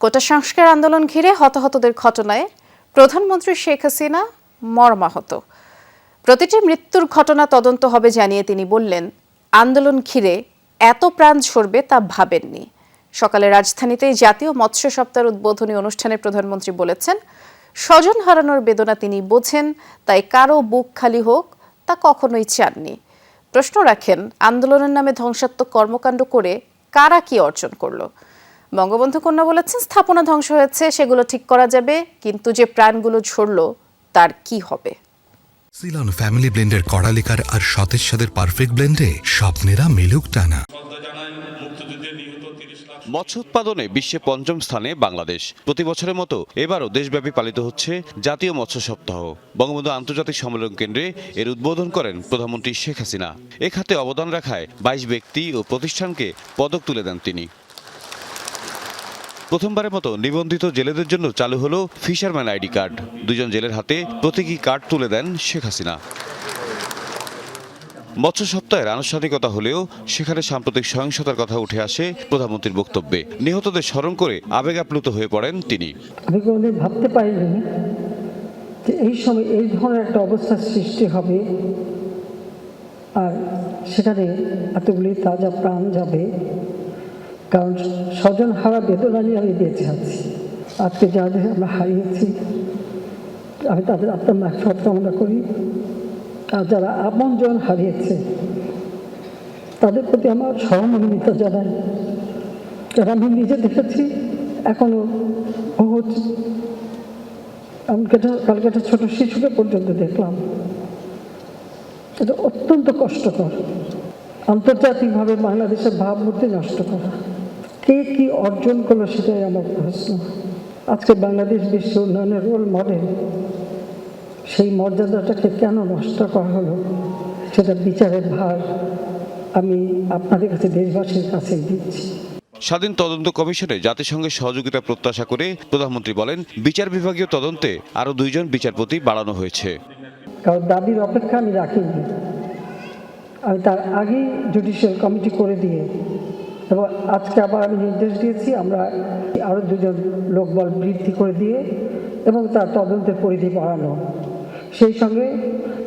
কোটা সংস্কার আন্দোলন ঘিরে হতাহতদের ঘটনায় প্রধানমন্ত্রী শেখ হাসিনা মর্মাহত। প্রতিটি মৃত্যুর ঘটনা তদন্ত হবে জানিয়ে তিনি বললেন, আন্দোলন ঘিরে এত প্রাণ ঝরবে তা ভাবেননি। সকালে রাজধানীতে জাতীয় মৎস্য সপ্তাহের উদ্বোধনী অনুষ্ঠানে প্রধানমন্ত্রী বলেছেন, স্বজন হারানোর বেদনা তিনি বোঝেন, তাই কারও বুক খালি হোক তা কখনোই চাননি। প্রশ্ন রাখেন, আন্দোলনের নামে ধ্বংসাত্মক কর্মকাণ্ড করে কারা কি অর্জন করল? বঙ্গবন্ধু কন্যা বলেছেন স্থাপনা ধ্বংস হয়েছে সেগুলো ঠিক করা যাবে কিন্তু যে প্রাণগুলো ঝরলো তার কি হবে? সিলন ফ্যামিলি ব্লেন্ডের কড়ালিকার আর সতেজ সাদের পারফেক্ট ব্লেন্ডে স্বপ্নেরা মেলুক টানা। মৎস্য উৎপাদনে বিশ্বে পঞ্চম স্থানে বাংলাদেশ। প্রতি বছরের মতো এবারও দেশব্যাপী পালিত হচ্ছে জাতীয় মৎস্য সপ্তাহ। বঙ্গবন্ধু আন্তর্জাতিক সম্মেলন কেন্দ্রে এর উদ্বোধন করেন প্রধানমন্ত্রী শেখ হাসিনা। এ খাতে অবদান রাখায় বাইশ ব্যক্তি ও প্রতিষ্ঠানকে পদক তুলে দেন তিনি। প্রথমবারের মতো নিবন্ধিত জেলেদের জন্য চালু হলো ফিশারম্যান আইডি কার্ড। দুজন জেলের হাতে প্রতীকী কার্ড তুলে দেন শেখ হাসিনা। মৎস্য সপ্তাহের আনুষ্ঠানিকতা হলেও সেখানে সাম্প্রতিক সহিংসতার কথা উঠে আসে প্রধানমন্ত্রীর বক্তব্যে। নিহতদের স্মরণ করে আবেগ আপ্লুত হয়ে পড়েন তিনি। ভাবতে পারিনি যে এই সময় এই ধরনের একটা অবস্থার সৃষ্টি হবে? আর সেখানে এতগুলি তাজা প্রাণ যাবে? কারণ স্বজন হারা বেদনা নিয়ে আমি বেঁচে আছি আজকে যাদের আমরা হারিয়েছি, আমি তাদের আত্মার মাফত কামনা করি। আর যারা আপনজন হারিয়েছে, তাদের প্রতি আমার সহমর্মিতা জানাই। কারণ আমি নিজে দেখেছি, এখনও বহুত। আমি একটা- কালকে একটা ছোট শিশুকে পর্যন্ত দেখলাম। এটা অত্যন্ত কষ্টকর। আন্তর্জাতিকভাবে বাংলাদেশের ভাবমূর্তি নষ্ট করা। কে কি অর্জন করল সেটাই আমার প্রশ্ন। আজকে বাংলাদেশ বিশ্ব উন্নয়নের রোল মডেল সেই মর্যাদাটাকে কেন নষ্ট করা হলো সেটা বিচারের ভার আমি আপনাদের কাছে দেশবাসীর কাছেই দিচ্ছি। স্বাধীন তদন্ত কমিশনে জাতিসংঘের সহযোগিতা প্রত্যাশা করে প্রধানমন্ত্রী বলেন বিচার বিভাগীয় তদন্তে আরও দুইজন বিচারপতি বাড়ানো হয়েছে। কারণ দাবির অপেক্ষা আমি রাখিনি। আমি তার আগেই জুডিশিয়াল কমিটি করে দিয়ে এবং আজকে আবার আমি নির্দেশ দিয়েছি, আমরা আরও দুজন লোকবল বৃদ্ধি করে দিয়ে এবং তার তদন্তের পরিধি বাড়ানো। সেই সঙ্গে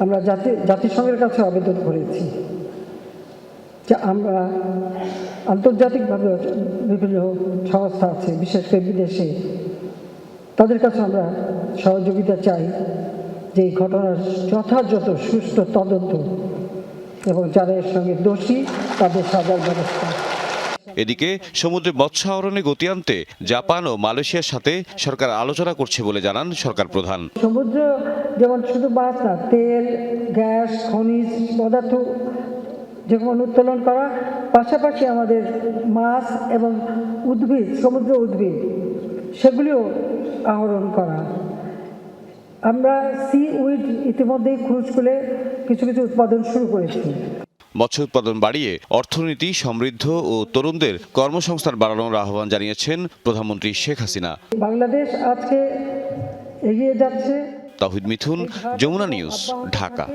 আমরা জাতি, জাতিসংঘের কাছে আবেদন করেছি যে আমরা আন্তর্জাতিকভাবে বিভিন্ন সংস্থা আছে, বিশেষ করে বিদেশে, তাদের কাছে আমরা সহযোগিতা চাই যে এই ঘটনার যথাযথ সুষ্ঠু তদন্ত এবং যারা এর সঙ্গে দোষী তাদের সাজার ব্যবস্থা এদিকে সমুদ্রে মৎস্য আহরণে গতি আনতে জাপান ও মালয়েশিয়ার সাথে সরকার আলোচনা করছে বলে জানান সরকার প্রধান। সমুদ্র যেমন শুধু মাছ না, তেল, গ্যাস, খনিজ পদার্থ যেমন উত্তোলন করা, পাশাপাশি আমাদের মাছ এবং উদ্ভিদ, সমুদ্র উদ্ভিদ, সেগুলিও আহরণ করা। আমরা সি উইড ইতিমধ্যেই করে কিছু কিছু উৎপাদন শুরু করেছি। মৎস্য উৎপাদন বাড়িয়ে অর্থনীতি সমৃদ্ধ ও তরুণদের কর্মসংস্থান বাড়ানোর আহ্বান জানিয়েছেন প্রধানমন্ত্রী শেখ হাসিনা। বাংলাদেশ আজকে এগিয়ে যাচ্ছে। তাহিদ মিথুন যমুনা নিউজ ঢাকা।